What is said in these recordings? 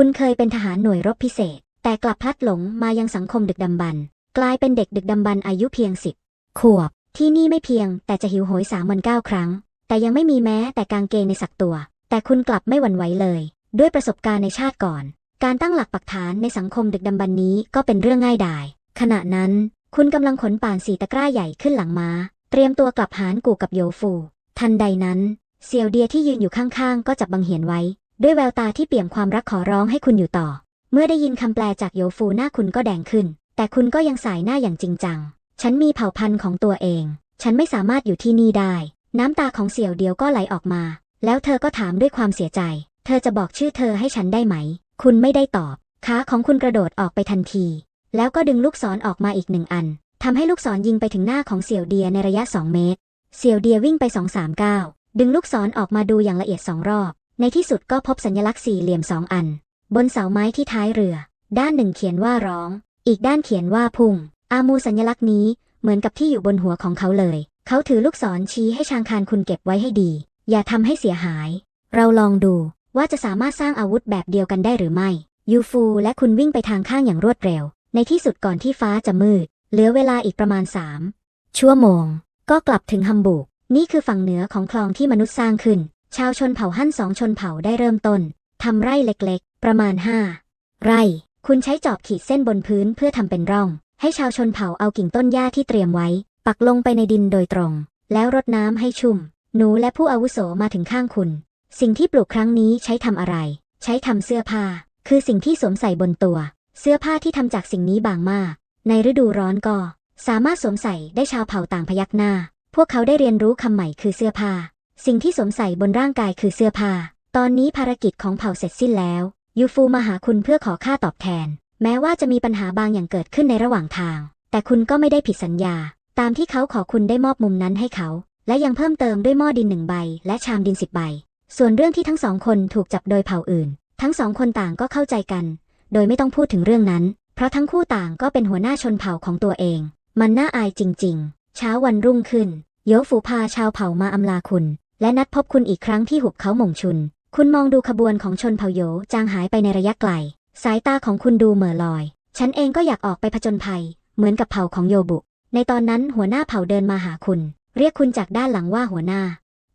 คุณเคยเป็นทหารหน่วยรบพิเศษ แต่กลับพลัดหลงมายังสังคมดึกดำบรรกลายเป็นเด็กดึกดำบรรอายุเพียงสิบขวบ ที่นี่ไม่เพียง แต่จะหิวโหยสามวันเก้าครั้ง แต่ยังไม่มีแม้แต่กางเกงในสักตัว แต่คุณกลับไม่หวั่นไหวเลย ด้วยประสบการณ์ในชาติก่อน การตั้งหลักปักฐานในสังคมดึกดำบรรนี้ก็เป็นเรื่องง่ายดาย ขณะนั้น คุณกำลังขนป่านสีตะกร้าใหญ่ขึ้นหลังม้า เตรียมตัวกลับหานกูกับโยฟู ทันใดนั้น เซียวเดียที่ยืนอยู่ข้างๆ ก็จับบังเหียนไว้ ด้วยแววตาที่เปี่ยมความรักขอร้องให้คุณอยู่ต่อ เมื่อได้ยินคำแปลจากโยฟูหน้าคุณก็แดงขึ้น แต่คุณก็ยังสายหน้าอย่างจริงจัง ฉันมีเผ่าพันธุ์ของตัวเอง ฉันไม่สามารถอยู่ที่นี่ได้ น้ำตาของเสี่ยวเดียวก็ไหลออกมา แล้วเธอก็ถามด้วยความเสียใจ เธอจะบอกชื่อเธอให้ฉันได้ไหม คุณไม่ได้ตอบ ขาของคุณกระโดดออกไปทันที แล้วก็ดึงลูกศรอออกมาอีกหนึ่งอันทำให้ลูกศรยิงไปถึงหน้าของเสี่ยวเดียในระยะ 2 เมตร เสี่ยวเดียวิ่งไป2-3ก้าวดึงลูกศรออกมาดูอย่างละเอียดสองรอบ ในที่สุดก็พบสัญลักษณ์สี่เหลี่ยมสองอัน บนเสาไม้ที่ท้ายเรือ ด้านหนึ่งเขียนว่าร้อง อีกด้านเขียนว่าพุ่ง อามูสัญลักษณ์นี้เหมือนกับที่อยู่บนหัวของเขาเลย เขาถือลูกศรชี้ให้ชางคารคุณเก็บไว้ให้ดี อย่าทำให้เสียหาย เราลองดูว่าจะสามารถสร้างอาวุธแบบเดียวกันได้หรือไม่ ยูฟูและคุณวิ่งไปทางข้างอย่างรวดเร็ว ในที่สุดก่อนที่ฟ้าจะมืด เหลือเวลาอีกประมาณสามชั่วโมง ก็กลับถึงฮัมบูร์ก นี่คือฝั่งเหนือของคลองที่มนุษย์สร้างขึ้น ชาวชนเผ่าฮั่นสองชนเผ่าได้เริ่มต้นทำไร่เล็กๆ ประมาณห้าไร่ คุณใช้จอบขีดเส้นบนพื้นเพื่อทำเป็นร่อง ให้ชาวชนเผ่าเอากิ่งต้นหญ้าที่เตรียมไว้ ปักลงไปในดินโดยตรง แล้วรดน้ำให้ชุ่ม หนูและผู้อาวุโสมาถึงข้างคุณ สิ่งที่ปลูกครั้งนี้ใช้ทำอะไร ใช้ทำเสื้อผ้า คือสิ่งที่สวมใส่บนตัว เสื้อผ้าที่ทำจากสิ่งนี้บางมาก ในฤดูร้อนก็ สามารถสวมใส่ได้ชาวเผ่าต่างพยักหน้า พวกเขาได้เรียนรู้คำใหม่คือเสื้อผ้า สิ่งที่สวมใส่บนร่างกายคือเสื้อผ้า ตอนนี้ภารกิจของเผ่าเสร็จสิ้นแล้ว ยูฟูมาหาคุณเพื่อขอค่าตอบแทน แม้ว่าจะมีปัญหาบางอย่างเกิดขึ้นในระหว่างทาง แต่คุณก็ไม่ได้ผิดสัญญา ตามที่เขาขอคุณได้มอบมุมนั้นให้เขา และยังเพิ่มเติมด้วยหม้อดินหนึ่งใบ และชามดินสิบใบ ส่วนเรื่องที่ทั้งสองคนถูกจับโดยเผ่าอื่น ทั้งสองคนต่างก็เข้าใจกัน โดยไม่ต้องพูดถึงเรื่องนั้น เพราะทั้งคู่ต่างก็เป็นหัวหน้าชนเผ่าของตัวเอง มันน่าอายจริง ๆ เช้าวันรุ่งขึ้นโยฟูพาชาวเผ่ามาอำลาคุณ และนัดพบคุณอีกครั้งที่หุบเขาหม่งชุน คุณมองดูขบวนของชนเผ่าโยจางหายไปในระยะไกล สายตาของคุณดูเหม่อลอย ฉันเองก็อยากออกไปผจญภัย เหมือนกับเผ่าของโยบุ ในตอนนั้นหัวหน้าเผ่าเดินมาหาคุณ เรียกคุณจากด้านหลังว่าหัวหน้า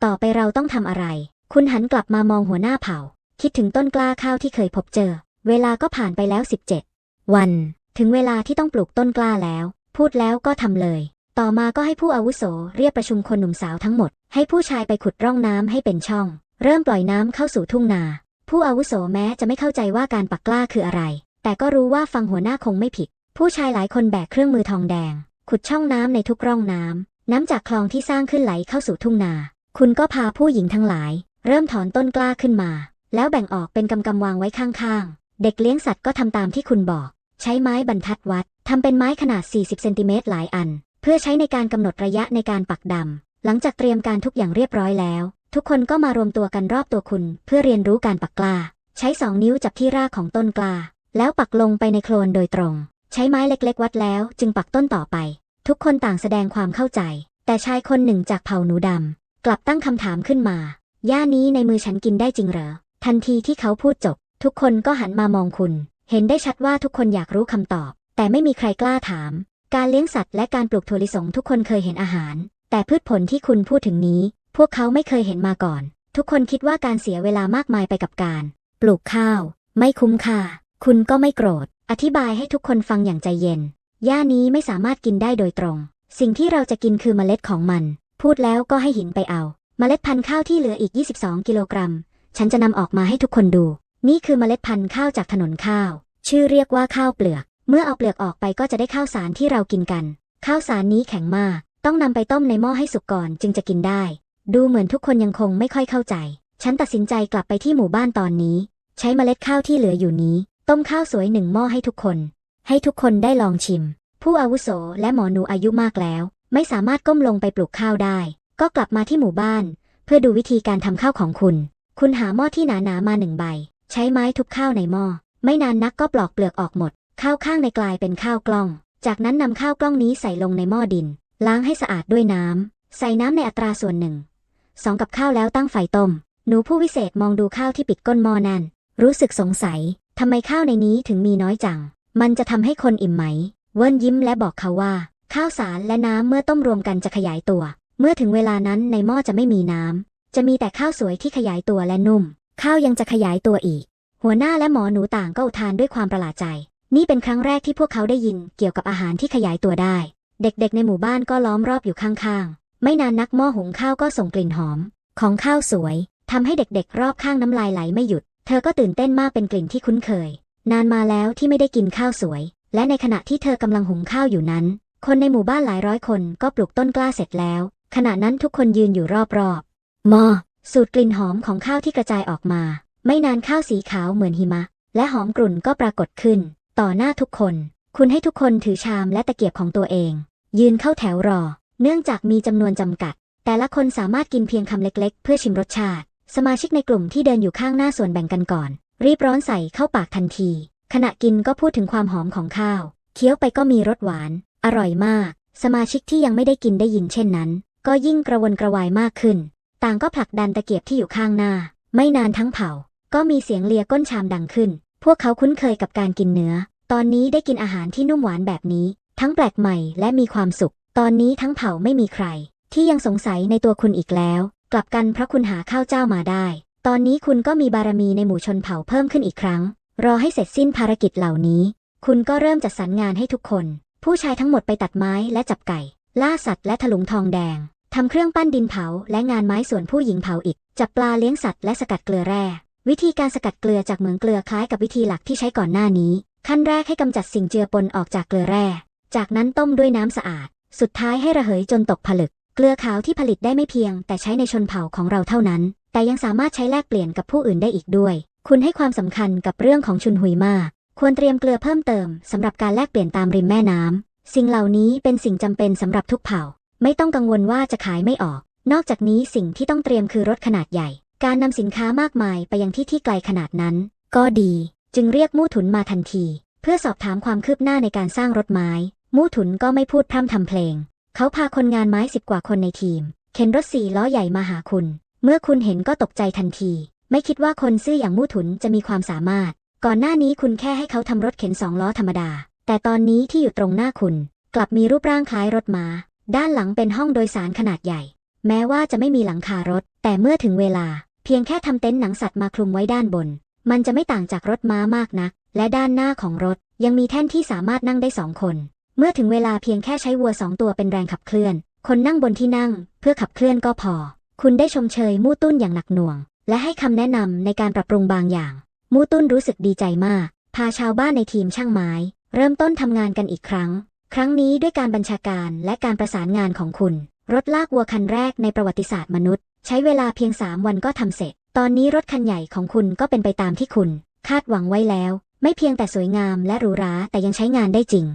ต่อไปเราต้องทำอะไร คุณหันกลับมามองหัวหน้าเผ่า คิดถึงต้นกล้าข้าวที่เคยพบเจอ เวลาก็ผ่านไปแล้ว 17 วัน ถึงเวลาที่ต้องปลูกต้นกล้าแล้ว พูดแล้วก็ทำเลย ต่อมาก็ให้ผู้อาวุโสเรียกประชุมคนหนุ่มสาวทั้งหมด ให้ผู้ชายไปขุดร่องน้ำให้เป็นช่อง เริ่มปล่อยน้ำเข้าสู่ทุ่งนา ผู้อาวุโสแม้จะไม่เข้าใจว่าการปักกล้าคืออะไร แต่ก็รู้ว่าฟังหัวหน้าคงไม่ผิด ผู้ชายหลายคนแบกเครื่องมือทองแดง ขุดช่องน้ำในทุกร่องน้ำน้ำจากคลองที่สร้างขึ้นไหลเข้าสู่ทุ่งนา คุณก็พาผู้หญิงทั้งหลาย เริ่มถอนต้นกล้าขึ้นมา แล้วแบ่งออกเป็นกำกำวางไว้ข้างๆ เด็กเลี้ยงสัตว์ก็ทำตามที่คุณบอก ใช้ไม้บรรทัดวัดทำเป็นไม้ขนาด 40 เซนติเมตรหลายอัน เพื่อใช้ในการกำหนดระยะในการปักดำ หลังจากเตรียมการทุกอย่างเรียบร้อยแล้ว ทุกคนก็มารวมตัวกันรอบตัวคุณ เพื่อเรียนรู้การปักกล้า ใช้สองนิ้วจับที่รากของต้นกล้า แล้วปักลงไปในโคลนโดยตรง ใช้ไม้เล็กๆ วัดแล้วจึงปักต้นต่อไป ทุกคนต่างแสดงความเข้าใจ แต่ชายคนหนึ่งจากเผ่าหนูดำกลับตั้งคำถามขึ้นมาหญ้านี้ในมือฉันกินได้จริงเหรอ ทันทีที่เขาพูดจบ ทุกคนก็หันมามองคุณ เห็นได้ชัดว่าทุกคนอยากรู้คำตอบ แต่ไม่มีใครกล้าถาม การเลี้ยงสัตว์และการปลูกถั่วลิสงทุกคนเคยเห็นอาหาร แต่พืชผลที่คุณพูดถึงนี้ พวกเขาไม่เคยเห็นมาก่อน ทุกคนคิดว่าการเสียเวลามากมายไปกับการ ปลูกข้าว ไม่คุ้มค่า คุณก็ไม่โกรธ อธิบายให้ทุกคนฟังอย่างใจเย็นหญ้านี้ไม่สามารถกินได้โดยตรง สิ่งที่เราจะกินคือเมล็ดของมัน พูดแล้วก็ให้หินไปเอา เมล็ดพันธุ์ข้าวที่เหลืออีก 22 กิโลกรัม ฉันจะนำออกมาให้ทุกคนดู นี่คือเมล็ดพันธุ์ข้าวจากถนนข้าว ชื่อเรียกว่าข้าวเปลือก เมื่อเอาเปลือกออกไปก็จะได้ข้าวสารที่เรากินกัน ข้าวสารนี้แข็งมาก ต้องนำไปต้มในหม้อให้สุกก่อนจึงจะกินได้ ดูเหมือนทุกคนยังคงไม่ค่อยเข้าใจ ฉันตัดสินใจกลับไปที่หมู่บ้านตอนนี้ ใช้เมล็ดข้าวที่เหลืออยู่นี้ ต้มข้าวสวยหนึ่งหม้อให้ทุกคน ให้ทุกคนได้ลองชิม ผู้อาวุโสและหมอหนูอายุมากแล้ว ไม่สามารถก้มลงไปปลูกข้าวได้ ก็กลับมาที่หมู่บ้าน เพื่อดูวิธีการทำข้าวของคุณ คุณหาหม้อที่หนาๆมาหนึ่งใบ ใช้ไม้ทุบข้าวในหม้อไม่นานนักก็ปลอกเปลือกออกหมด ข้าวข้างในกลายเป็นข้าวกล้อง จากนั้นนำข้าวกล้องนี้ใส่ลงในหม้อดิน ล้างให้สะอาดด้วยน้ำ ใส่น้ำในอัตราส่วนหนึ่งสองกับข้าวแล้วตั้งไฟต้ม หนูผู้วิเศษมองดูข้าวที่ปิดก้นหม้อนั่น รู้สึกสงสัยทำไมข้าวในนี้ถึงมีน้อยจัง มันจะทำให้คนอิ่มไหม เวิร์นยิ้มและบอกเขาว่า ข้าวสารและน้ำเมื่อต้มรวมกันจะขยายตัว เมื่อถึงเวลานั้นในหม้อจะไม่มีน้ำ จะมีแต่ข้าวสวยที่ขยายตัวและนุ่ม ข้าวยังจะขยายตัวอีก หัวหน้าและหมอหนูต่างก็อุทานด้วยความประหลาดใจ นี่เป็นครั้งแรกที่พวกเขาได้ยินเกี่ยวกับอาหารที่ขยายตัวได้ เด็กๆในหมู่บ้านก็ล้อมรอบอยู่ข้างๆ ไม่นานนักหม้อหุงข้าวก็ส่งกลิ่นหอม ของข้าวสวยทำให้เด็กๆ รอบข้างน้ำลายไหลไม่หยุด เธอก็ตื่นเต้นมากเป็นกลิ่นที่คุ้นเคย นานมาแล้วที่ไม่ได้กินข้าวสวย และในขณะที่เธอกำลังหุงข้าวอยู่นั้น คนในหมู่บ้านหลายร้อยคนก็ปลูกต้นกล้าเสร็จแล้ว ขณะนั้นทุกคนยืนอยู่รอบๆหมอสูดกลิ่นหอมของข้าวที่กระจายออกมา ไม่นานข้าวสีขาวเหมือนหิมะ และหอมกลุ่นก็ปรากฏขึ้น ต่อหน้าทุกคน คุณให้ทุกคนถือชามและตะเกียบของตัวเอง ยืนเข้าแถวรอ เนื่องจากมีจำนวนจำกัด แต่ละคนสามารถกินเพียงคำเล็กๆ เพื่อชิมรสชาติ สมาชิกในกลุ่มที่เดินอยู่ข้างหน้าส่วนแบ่งกันก่อน รีบร้อนใส่เข้าปากทันที ขณะกินก็พูดถึงความหอมของข้าว เคี้ยวไปก็มีรสหวาน อร่อยมาก สมาชิกที่ยังไม่ได้กินได้ยินเช่นนั้น ก็ยิ่งกระวนกระวายมากขึ้น ต่างก็ผลักดันตะเกียบที่อยู่ข้างหน้า ไม่นานทั้งเผ่าก็มีเสียงเลียก้นชามดังขึ้นพวกเขาคุ้นเคยกับการกินเนื้อ ตอนนี้ได้กินอาหารที่นุ่มหวานแบบนี้ ทั้งแปลกใหม่และมีความสุข ตอนนี้ทั้งเผ่าไม่มีใคร ที่ยังสงสัยในตัวคุณอีกแล้ว กลับกันเพราะคุณหาข้าวเจ้ามาได้ ตอนนี้คุณก็มีบารมีในหมู่ชนเผ่าเพิ่มขึ้นอีกครั้ง รอให้เสร็จสิ้นภารกิจเหล่านี้ คุณก็เริ่มจัดสรรงานให้ทุกคน ผู้ชายทั้งหมดไปตัดไม้และจับไก่ ล่าสัตว์และถลุงทองแดงทำเครื่องปั้นดินเผาและงานไม้ส่วนผู้หญิงเผาอิฐจับปลาเลี้ยงสัตว์และสกัดเกลือแร่ วิธีการสกัดเกลือจากเหมืองเกลือคล้ายกับวิธีหลักที่ใช้ก่อนหน้านี้ ขั้นแรกให้กำจัดสิ่งเจือปนออกจากเกลือแร่ จากนั้นต้มด้วยน้ำสะอาด สุดท้ายให้ระเหยจนตกผลึก เกลือขาวที่ผลิตได้ไม่เพียง แต่ใช้ในชนเผ่าของเราเท่านั้น แต่ยังสามารถใช้แลกเปลี่ยนกับผู้อื่นได้อีกด้วย คุณให้ความสำคัญกับเรื่องของชุนหุยมาก ควรเตรียมเกลือเพิ่มเติมสำหรับการแลกเปลี่ยนตามริมแม่น้ำสิ่งเหล่านี้เป็นสิ่งจำเป็นสำหรับทุกเผ่า ไม่ต้องกังวลว่าจะขายไม่ออก นอกจากนี้สิ่งที่ต้องเตรียมคือรถขนาดใหญ่ การนำสินค้ามากมายไปยังที่ที่ไกลขนาดนั้น ก็ดี จึงเรียกมู่ถุนมาทันที เพื่อสอบถามความคืบหน้าในการสร้างรถไม้ มู่ถุนก็ไม่พูดพร่ำทำเพลง เขาพาคนงานไม้สิบกว่าคนในทีม เข็นรถสี่ล้อใหญ่มาหาคุณ เมื่อคุณเห็นก็ตกใจทันที ไม่คิดว่าคนซื่ออย่างมู่ถุนจะมีความสามารถ ก่อนหน้านี้คุณแค่ให้เขาทำรถเข็นสองล้อธรรมดา แต่ตอนนี้ที่อยู่ตรงหน้าคุณ กลับมีรูปร่างคล้ายรถม้า ด้านหลังเป็นห้องโดยสารขนาดใหญ่ แม้ว่าจะไม่มีหลังคารถ แต่เมื่อถึงเวลา เพียงแค่ทำเต็นท์หนังสัตว์มาคลุมไว้ด้านบน มันจะไม่ต่างจากรถม้ามากนัก และด้านหน้าของรถยังมีแท่นที่สามารถนั่งได้สองคน เมื่อถึงเวลาเพียงแค่ใช้วัวสองตัวเป็นแรงขับเคลื่อน คนนั่งบนที่นั่ง เพื่อขับเคลื่อนก็พอ คุณได้ชมเชยมู่ตุ้นอย่างหนักหน่วง และให้คำแนะนำในการปรับปรุงบางอย่าง มู่ตุ้นรู้สึกดีใจมาก พาชาวบ้านในทีมช่างไม้ เริ่มต้นทำงานกันอีกครั้ง ครั้งนี้ด้วยการบัญชาการและการประสานงานของคุณ รถลากวัวคันแรกในประวัติศาสตร์มนุษย์ ใช้เวลาเพียงสามวันก็ทำเสร็จ ตอนนี้รถคันใหญ่ของคุณก็เป็นไปตามที่คุณ คาดหวังไว้แล้ว ไม่เพียงแต่สวยงามและหรูหราแต่ยังใช้งานได้จริง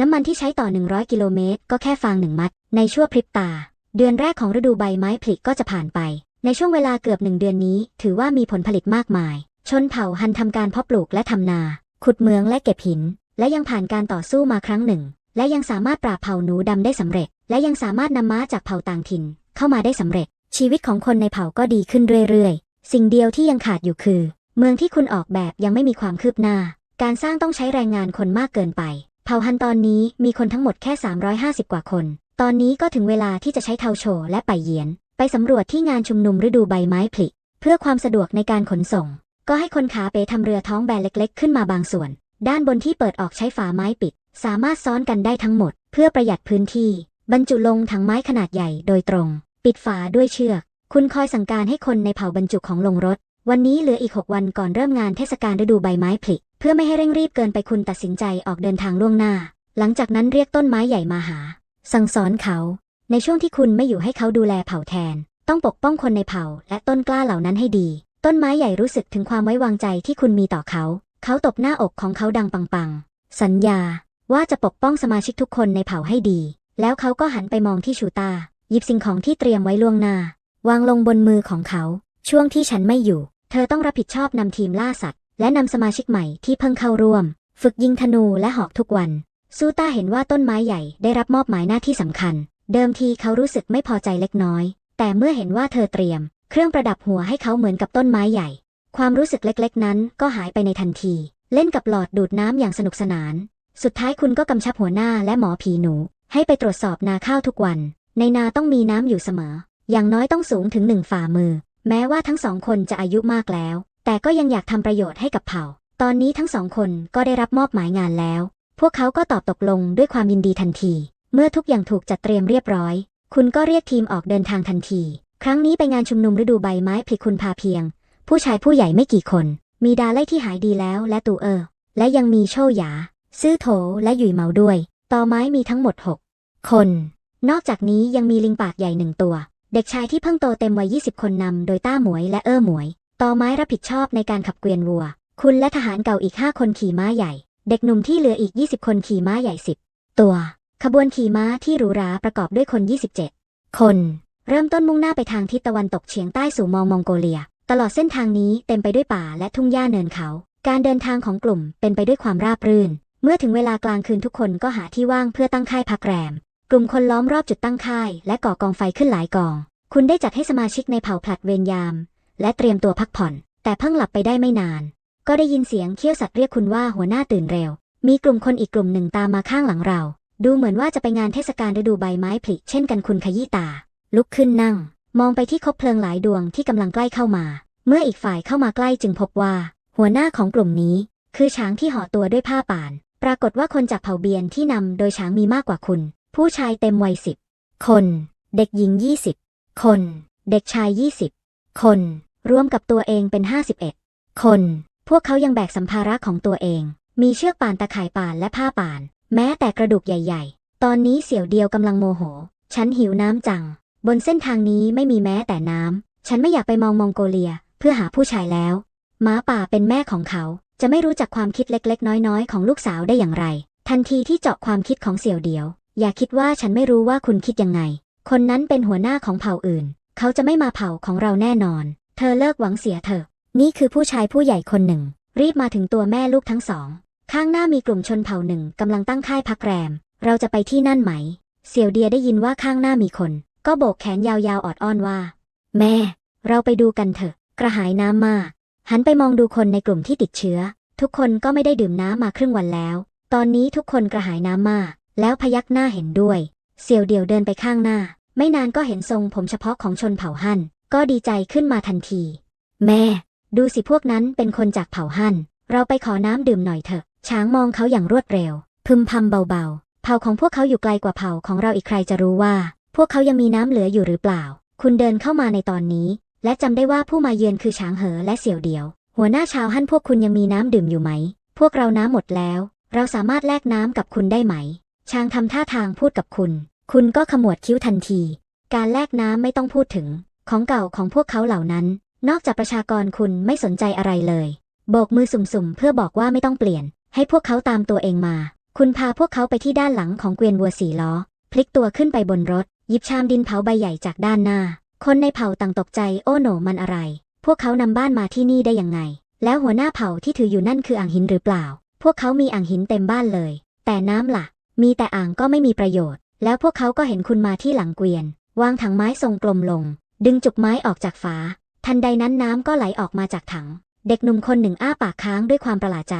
น้ำมันที่ใช้ต่อ 100 กิโลเมตร ก็แค่ฟางหนึ่งมัด ในชั่วพริบตา เดือนแรกของฤดูใบไม้ผลิก็จะผ่านไป ในช่วงเวลาเกือบหนึ่งเดือนนี้ ถือว่ามีผลผลิตมากมาย ชนเผ่าฮันทำการเพาะปลูกและทำนา ขุดเมืองและเก็บหิน และยังผ่านการต่อสู้มาครั้งหนึ่ง และยังสามารถปราบเผ่าหนูดำได้สำเร็จ และยังสามารถนำม้าจากเผ่าต่างถิ่น เข้ามาได้สำเร็จ ชีวิตของคนในเผ่าก็ดีขึ้นเรื่อย สิ่งเดียวที่ยังขาดอยู่คือ เมืองที่คุณออกแบบยังไม่มีความคืบหน้า การสร้างต้องใช้แรงงานคนมากเกินไป เผ่าฮันตอนนี้มีคนทั้งหมดแค่ 350 กว่าคน ตอนนี้ก็ถึงเวลาที่จะใช้เทาโชและไปเยียน ไปสำรวจที่งานชุมนุมฤดูใบไม้ผลิเพื่อความสะดวกในการขนส่ง ก็ให้คนขาเปทำเรือท้องแบนเล็ก ๆ ขึ้นมาบางส่วน ด้านบนที่เปิดออกใช้ฝาไม้ปิด สามารถซ้อนกันได้ทั้งหมด เพื่อประหยัดพื้นที่ บรรจุลงถังไม้ขนาดใหญ่โดยตรง ปิดฝาด้วยเชือก คุณคอยสั่งการให้คนในเผ่าบรรจุของลงรถ วันนี้เหลืออีก 6 วันก่อนเริ่มงานเทศกาลฤดูใบไม้ผลิเพื่อไม่ให้เร่งรีบเกินไปคุณตัดสินใจออกเดินทางล่วงหน้า หลังจากนั้นเรียกต้นไม้ใหญ่มาหา สั่งสอนเขา ในช่วงที่คุณไม่อยู่ให้เขาดูแลเผ่าแทน ต้องปกป้องคนในเผ่า และต้นกล้าเหล่านั้นให้ดี ต้นไม้ใหญ่รู้สึกถึงความไว้วางใจที่คุณมีต่อเขา เขาตบหน้าอกของเขาดังปังๆ สัญญาว่าจะปกป้องสมาชิกทุกคนในเผ่าให้ดี แล้วเขาก็หันไปมองที่ชูตาหยิบสิ่งของที่เตรียมไว้ล่วงหน้า วางลงบนมือของเขา ช่วงที่ฉันไม่อยู่ เธอต้องรับผิดชอบนำทีมล่าสัตว์ และนำสมาชิกใหม่ที่เพิ่งเข้าร่วม ฝึกยิงธนูและหอกทุกวัน ซูต้าเห็นว่าต้นไม้ใหญ่ได้รับมอบหมายหน้าที่สำคัญ เดิมทีเขารู้สึกไม่พอใจเล็กน้อย แต่เมื่อเห็นว่าเธอเตรียม เครื่องประดับหัวให้เขาเหมือนกับต้นไม้ใหญ่ ความรู้สึกเล็กๆ นั้นก็หายไปในทันที เล่นกับหลอดดูดน้ำอย่างสนุกสนาน สุดท้ายคุณก็กำชับหัวหน้าและหมอผีหนู ให้ไปตรวจสอบนาข้าวทุกวัน ในนาต้องมีน้ำอยู่เสมอ อย่างน้อยต้องสูงถึงหนึ่งฝ่ามือ แม้ว่าทั้งสองคนจะอายุมากแล้ว แต่ก็ยังอยากทำประโยชน์ให้กับเผ่า ตอนนี้ทั้งสองคนก็ได้รับมอบหมายงานแล้ว พวกเขาก็ตอบตกลงด้วยความยินดีทันที เมื่อทุกอย่างถูกจัดเตรียมเรียบร้อย คุณก็เรียกทีมออกเดินทางทันที ครั้งนี้ไปงานชุมนุมฤดูใบไม้ผลิคุณพาเพียง ผู้ชายผู้ใหญ่ไม่กี่คน มีดาไล่ที่หายดีแล้วและตูเออ และยังมีโชหยา ซื่อโถและหยุยเหมาด้วย ต่อไม้มีทั้งหมด 6 คน นอกจากนี้ยังมีลิงปากใหญ่หนึ่งตัว เด็กชายที่เพิ่งโตเต็มวัย 20 คนนำโดยต้าหมวยและเอ้อหมวย ต่อไม้รับผิดชอบในการขับเกวียนวัว คุณและทหารเก่าอีก 5 คนขี่ม้าใหญ่ เด็กหนุ่มที่เหลืออีก 20 คนขี่ม้าใหญ่ 10 ตัว ขบวนขี่ม้าที่หรูหราประกอบด้วยคน 27 คน เริ่มต้นมุ่งหน้าไปทางทิศตะวันตกเฉียงใต้สู่มองมองโกเลีย ตลอดเส้นทางนี้เต็มไปด้วยป่าและทุ่งหญ้าเนินเขา การเดินทางของกลุ่มเป็นไปด้วยความราบรื่น เมื่อถึงเวลากลางคืนทุกคนก็หาที่ว่างเพื่อตั้งค่ายพักแรม กลุ่มคนล้อมรอบจุดตั้งค่าย และก่อกองไฟขึ้นหลายกอง คุณได้จัดให้สมาชิกในเผ่าผลัดเวรยาม และเตรียมตัวพักผ่อน แต่เพิ่งหลับไปได้ไม่นาน ก็ได้ยินเสียงเขี้ยวสัตว์เรียกคุณว่าหัวหน้าตื่นเร็ว มีกลุ่มคนอีกกลุ่มหนึ่งตามมาข้างหลังเรา ดูเหมือนว่าจะไปงานเทศกาลฤดูใบไม้ผลิเช่นกันคุณขยี้ตา ลุกขึ้นนั่ง มองไปที่คบเพลิงหลายดวงที่กำลังใกล้เข้ามา เมื่ออีกฝ่ายเข้ามาใกล้จึงพบว่า หัวหน้าของกลุ่มนี้ คือช้างที่ห่อตัวด้วยผ้าป่าน ปรากฏว่าคนจากเผ่าเบียนที่นำโดยช้างมีมากกว่าคุณ ผู้ชายเต็มวัยสิบคน เด็กหญิงยี่สิบคน เด็กชายยี่สิบคน รวมกับตัวเองเป็นห้าสิบเอ็ดคน พวกเขายังแบกสัมภาระของตัวเอง มีเชือกป่านตะข่ายป่านและผ้าป่าน แม้แต่กระดูกใหญ่ ๆ ตอนนี้เสี่ยวเดียวกำลังโมโห ฉันหิวน้ำจัง บนเส้นทางนี้ไม่มีแม้แต่น้ำ ฉันไม่อยากไปมองมองโกเลีย เพื่อหาผู้ชายแล้วหม้าป่าเป็นแม่ของเขา จะไม่รู้จักความคิดเล็กๆ น้อยๆ ของลูกสาวได้อย่างไร ทันทีที่เจาะความคิดของเสี่ยวเดียว อย่าคิดว่าฉันไม่รู้ว่าคุณคิดยังไง คนนั้นเป็นหัวหน้าของเผ่าอื่น เขาจะไม่มาเผ่าของเราแน่นอน เธอเลิกหวังเสียเถอะ นี่คือผู้ชายผู้ใหญ่คนหนึ่ง รีบมาถึงตัวแม่ลูกทั้งสอง ข้างหน้ามีกลุ่มชนเผ่าหนึ่งกำลังตั้งค่ายพักแรม เราจะไปที่นั่นไหม เสี่ยวเดียได้ยินว่าข้างหน้ามีคน ก็โบกแขนยาวๆออดอ้อนว่า แม่ เราไปดูกันเถอะ กระหายน้ำมาก หันไปมองดูคนในกลุ่มที่ติดเชื้อ ทุกคนก็ไม่ได้ดื่มน้ำมาครึ่งวันแล้ว ตอนนี้ทุกคนกระหายน้ำมาก แล้วพยักหน้าเห็นด้วย เสี่ยวเดียวเดินไปข้างหน้า ไม่นานก็เห็นทรงผมเฉพาะของชนเผ่าฮั่น ก็ดีใจขึ้นมาทันที แม่ ดูสิพวกนั้นเป็นคนจากเผ่าฮั่น เราไปขอน้ำดื่มหน่อยเถอะ ช้างมองเขาอย่างรวดเร็ว พึมพำเบาๆ เผ่าของพวกเขาอยู่ไกลกว่าเผ่าของเราอีกใครจะรู้ว่า พวกเขายังมีน้ำเหลืออยู่หรือเปล่า คุณเดินเข้ามาในตอนนี้ และจำได้ว่าผู้มาเยือนคือช้างเหอและเสี่ยวเดียว หัวหน้าชาวฮั่นพวกคุณยังมีน้ำดื่มอยู่ไหม พวกเราน้ำหมดแล้ว เราสามารถแลกน้ำกับคุณได้ไหม ช้างทำท่าทางพูดกับคุณ คุณก็ขมวดคิ้วทันที การแลกน้ำไม่ต้องพูดถึง ของเก่าของพวกเขาเหล่านั้น นอกจากประชากรคุณไม่สนใจอะไรเลย โบกมือสุ่มๆ เพื่อบอกว่าไม่ต้องเปลี่ยน ให้พวกเขาตามตัวเองมา คุณพาพวกเขาไปที่ด้านหลังของเกวียนวัวสี่ล้อ พลิกตัวขึ้นไปบนรถหยิบชามดินเผาใบใหญ่จากด้านหน้า คนในเผ่าต่างตกใจ โอ้โหนมันอะไร พวกเขานำบ้านมาที่นี่ได้ยังไง แล้วหัวหน้าเผ่าที่ถืออยู่นั่นคืออ่างหินหรือเปล่า พวกเขามีอ่างหินเต็มบ้านเลย แต่น้ำล่ะ มีแต่อ่างก็ไม่มีประโยชน์ แล้วพวกเขาก็เห็นคุณมาที่หลังเกวียน วางถังไม้ทรงกลมลง ดึงจุกไม้ออกจากฝา ทันใดนั้นน้ำก็ไหลออกมาจากถัง เด็กหนุ่มคนหนึ่งอ้าปากค้างด้วยความประหลาดใจ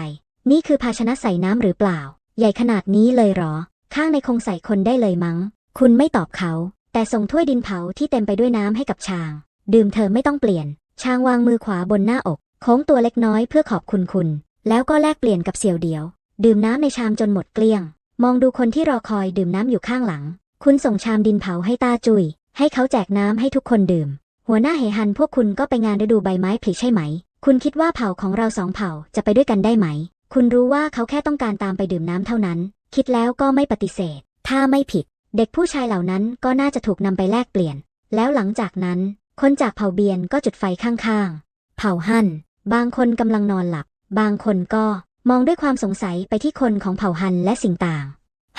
นี่คือภาชนะใส่น้ำหรือเปล่า ใหญ่ขนาดนี้เลยหรอ ข้างในคงใส่คนได้เลยมั้ง คุณไม่ตอบเขา แต่ส่งถ้วยดินเผาที่เต็มไปด้วยน้ำให้กับช้าง ดื่มเธอไม่ต้องเปลี่ยน ช้างวางมือขวาบนหน้าอกโค้งตัวเล็กน้อยเพื่อขอบคุณคุณ แล้วก็แลกเปลี่ยนกับเสี่ยวเดียว ดื่มน้ำในชามจนหมดเกลี้ยง มองดูคนที่รอคอยดื่มน้ำอยู่ข้างหลัง คุณส่งชามดินเผาให้ตาจุย ให้เขาแจกน้ำให้ทุกคนดื่ม หัวหน้าเหฮันพวกคุณก็ไปงานฤดูใบไม้ผลิใช่ไหม คุณคิดว่าเผ่าของเราสองเผ่าจะไปด้วยกันได้ไหม คุณรู้ว่าเขาแค่ต้องการตามไปดื่มน้ำเท่านั้น คิดแล้วก็ไม่ปฏิเสธ ถ้าไม่ผิด เด็กผู้ชายเหล่านั้นก็น่าจะถูกนำไปแลกเปลี่ยน แล้วหลังจากนั้น คนจากเผ่าเบียนก็จุดไฟข้างๆ เผ่าฮั่น บางคนกำลังนอนหลับ บางคนก็ มองด้วยความสงสัยไปที่คนของเผ่าฮันและสิ่งต่าง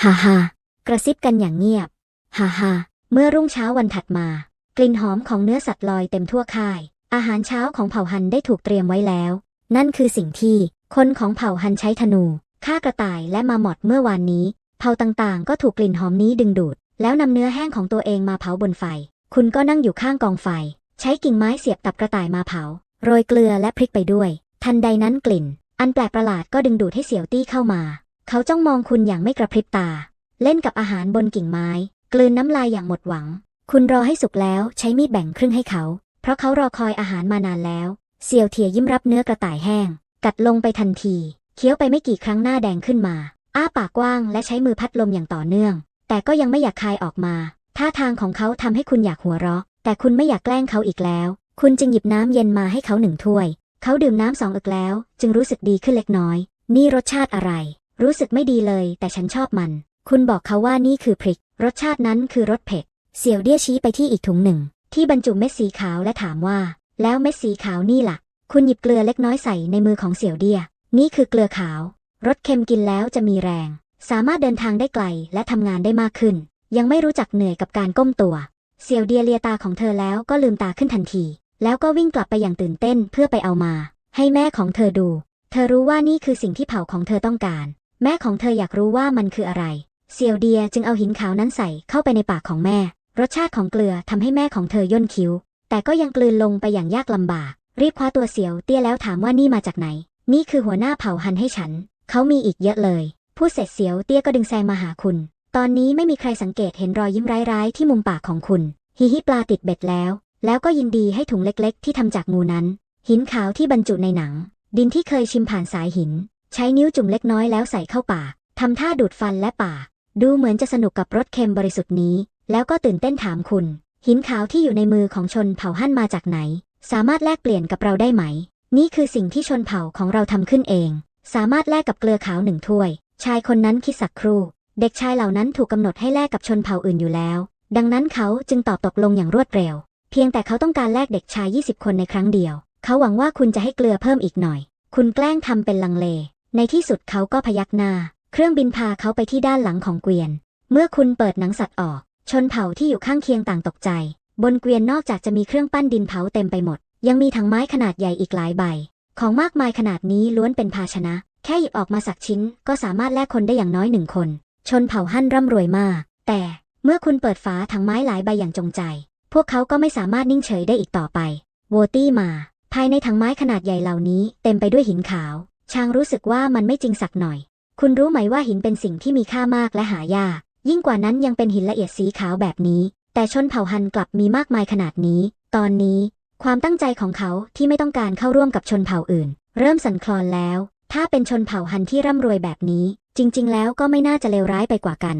ฮ่าฮ่ากระซิบกันอย่างเงียบ ฮ่าฮ่าเมื่อรุ่งเช้าวันถัดมา กลิ่นหอมของเนื้อสัตว์ลอยเต็มทั่วค่าย อาหารเช้าของเผ่าฮันได้ถูกเตรียมไว้แล้ว นั่นคือสิ่งที่คนของเผ่าฮันใช้ธนูฆ่ากระต่ายและมาหมอดเมื่อวานนี้ เผ่าต่างๆ ก็ถูกกลิ่นหอมนี้ดึงดูด แล้วนำเนื้อแห้งของตัวเองมาเผาบนไฟ คุณก็นั่งอยู่ข้างกองไฟ ใช้กิ่งไม้เสียบตับกระต่ายมาเผา โรยเกลือและพริกไปด้วย ทันใดนั้นกลิ่น อันแปลกประหลาดก็ดึงดูดให้เสี่ยวตี้เข้ามา เขาจ้องมองคุณอย่างไม่กระพริบตา เล่นกับอาหารบนกิ่งไม้ กลืนน้ำลายอย่างหมดหวัง คุณรอให้สุกแล้วใช้มีดแบ่งครึ่งให้เขา เพราะเขารอคอยอาหารมานานแล้ว เสี่ยวเทียยิ้มรับเนื้อกระต่ายแห้ง กัดลงไปทันที เคี้ยวไปไม่กี่ครั้งหน้าแดงขึ้นมา อ้าปากกว้างและใช้มือพัดลมอย่างต่อเนื่อง แต่ก็ยังไม่อยากคายออกมา ท่าทางของเขาทำให้คุณอยากหัวเราะ แต่คุณไม่อยากแกล้งเขาอีกแล้ว คุณจึงหยิบน้ำเย็นมาให้เขาหนึ่งถ้วย เขาดื่มน้ำสองอึกแล้ว จึงรู้สึกดีขึ้นเล็กน้อย นี่รสชาติอะไร รู้สึกไม่ดีเลย แต่ฉันชอบมัน คุณบอกเขาว่านี่คือพริก รสชาตินั้นคือรสเผ็ด เสี่ยวเดี้ยชี้ไปที่อีกถุงหนึ่ง ที่บรรจุเม็ดสีขาวและถามว่า แล้วเม็ดสีขาวนี่ล่ะ คุณหยิบเกลือเล็กน้อยใส่ในมือของเสี่ยวเดี้ย นี่คือเกลือขาว รสเค็มกินแล้วจะมีแรง สามารถเดินทางได้ไกลและทำงานได้มากขึ้น ยังไม่รู้จักเหนื่อยกับการก้มตัว เสี่ยวเดียเลียตาของเธอแล้วก็ลืมตาขึ้นทันที แล้วก็วิ่งกลับไปอย่างตื่นเต้นเพื่อไปเอามา ให้แม่ของเธอดู เธอรู้ว่านี่คือสิ่งที่เผาของเธอต้องการ แม่ของเธออยากรู้ว่ามันคืออะไรเสี่ยวเดียจึงเอาหินขาวนั้นใส่เข้าไปในปากของแม่ รสชาติของเกลือทำให้แม่ของเธอย่นคิ้ว แต่ก็ยังกลืนลงไปอย่างยากลำบาก รีบคว้าตัวเสียวเตี้ยแล้วถามว่านี่มาจากไหน นี่คือหัวหน้าเผาฮันให้ฉัน เขามีอีกเยอะเลย พูดเสร็จเสียวเตี้ยก็ดึงแซงมาหาคุณ ตอนนี้ไม่มีใครสังเกตเห็นรอยยิ้มร้ายๆที่มุมปากของคุณ ฮิฮิปลาติดเบ็ดแล้ว แล้วก็ยินดีให้ถุงเล็กๆ ที่ทำจากงูนั้น หินขาวที่บรรจุในหนัง ดินที่เคยชิมผ่านสายหิน ใช้นิ้วจุ่มเล็กน้อยแล้วใส่เข้าปากทำท่าดูดฟันและปากดูเหมือนจะสนุกกับรสเค็มบริสุทธิ์นี้ แล้วก็ตื่นเต้นถามคุณ หินขาวที่อยู่ในมือของชนเผ่าฮั่นมาจากไหน สามารถแลกเปลี่ยนกับเราได้ไหม นี่คือสิ่งที่ชนเผ่าของเราทำขึ้นเอง สามารถแลกกับเกลือขาวหนึ่งถ้วย ชายคนนั้นคิดสักครู่ เด็กชายเหล่านั้นถูกกำหนดให้แลกกับชนเผ่าอื่นอยู่แล้ว ดังนั้นเขาจึงตอบตกลงอย่างรวดเร็ว เพียงแต่เขาต้องการแลกเด็กชาย 20 คนในครั้งเดียว เขาหวังว่าคุณจะให้เกลือเพิ่มอีกหน่อย คุณแกล้งทำเป็นลังเล ในที่สุดเขาก็พยักหน้า เครื่องบินพาเขาไปที่ด้านหลังของเกวียน เมื่อคุณเปิดหนังสัตว์ออก ชนเผ่าที่อยู่ข้างเคียงต่างตกใจ บนเกวียนนอกจากจะมีเครื่องปั้นดินเผาเต็มไปหมด ยังมีถังไม้ขนาดใหญ่อีกหลายใบ ของมากมายขนาดนี้ล้วนเป็นภาชนะ แค่หยิบออกมาสักชิ้น ก็สามารถแลกคนได้อย่างน้อยหนึ่งคน ชนเผ่าฮั่นร่ำรวยมาก แต่เมื่อคุณเปิดฝาถังไม้หลายใบอย่างจงใจ พวกเขาก็ไม่สามารถนิ่งเฉยได้อีกต่อไป โวตี้มา ภายในถังไม้ขนาดใหญ่เหล่านี้เต็มไปด้วยหินขาวชางรู้สึกว่ามันไม่จริงสักหน่อย คุณรู้ไหมว่าหินเป็นสิ่งที่มีค่ามากและหายาก ยิ่งกว่านั้นยังเป็นหินละเอียดสีขาวแบบนี้ แต่ชนเผ่าฮันกลับมีมากมายขนาดนี้ ตอนนี้ ความตั้งใจของเขาที่ไม่ต้องการเข้าร่วมกับชนเผ่าอื่น เริ่มสั่นคลอนแล้ว ถ้าเป็นชนเผ่าฮันที่ร่ำรวยแบบนี้ จริง ๆ แล้วก็ไม่น่าจะเลวร้ายไปกว่ากัน